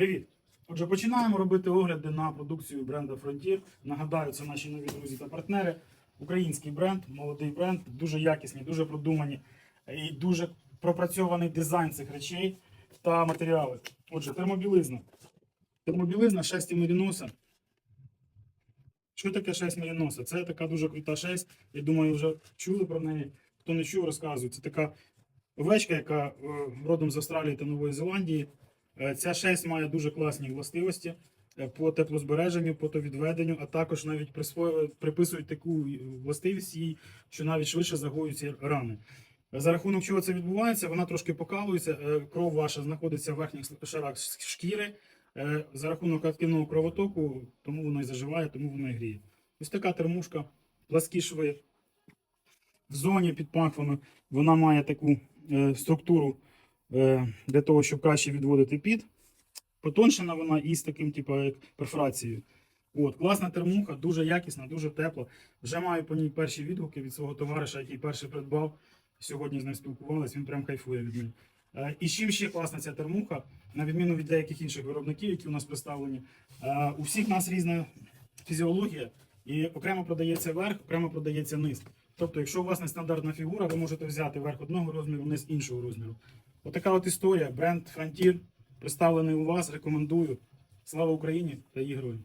Привіт! Отже, починаємо робити огляди на продукцію бренду Frontier. Нагадаю, це наші нові друзі та партнери. Український бренд, молодий бренд, дуже якісні, дуже продумані і дуже пропрацьований дизайн цих речей та матеріали. Отже, термобілизна. Термобілизна шесті Меріноса. Що таке шесть Меріноса? Це така дуже крута шесть. Я думаю, вже чули про неї. Хто не чув, розказую. Це така овечка, яка е, родом з Австралії та Нової Зеландії. Е, Ця шесть має дуже класні властивості е, по теплозбереженню, потовідведенню, а також навіть приписують таку властивість їй, що навіть швидше загоюються рани. За рахунок чого це відбувається, вона трошки покалується, е, кров ваша знаходиться в верхніх шарах шкіри. За рахунок активного кровотоку, тому воно і заживає, тому воно і гріє. Ось така термушка, пласкі шви. В зоні під пахвами вона має таку структуру для того, щоб краще відводити під. Потоншена вона із таким, типу, як перфорацією. От, класна термуха, дуже якісна, дуже тепла. Вже маю по ній перші відгуки від свого товариша, який перший придбав. Сьогодні з ним спілкувалися, він прям кайфує від неї. Е, І з чим ще класна ця термуха, на відміну від деяких інших виробників, які у нас представлені. е, У всіх нас різна фізіологія, і окремо продається верх, окремо продається низ. Тобто, якщо у вас нестандартна фігура, ви можете взяти верх одного розміру, низ іншого розміру. Отака от історія. Бренд Frontier представлений у вас. Рекомендую. Слава Україні та її героям!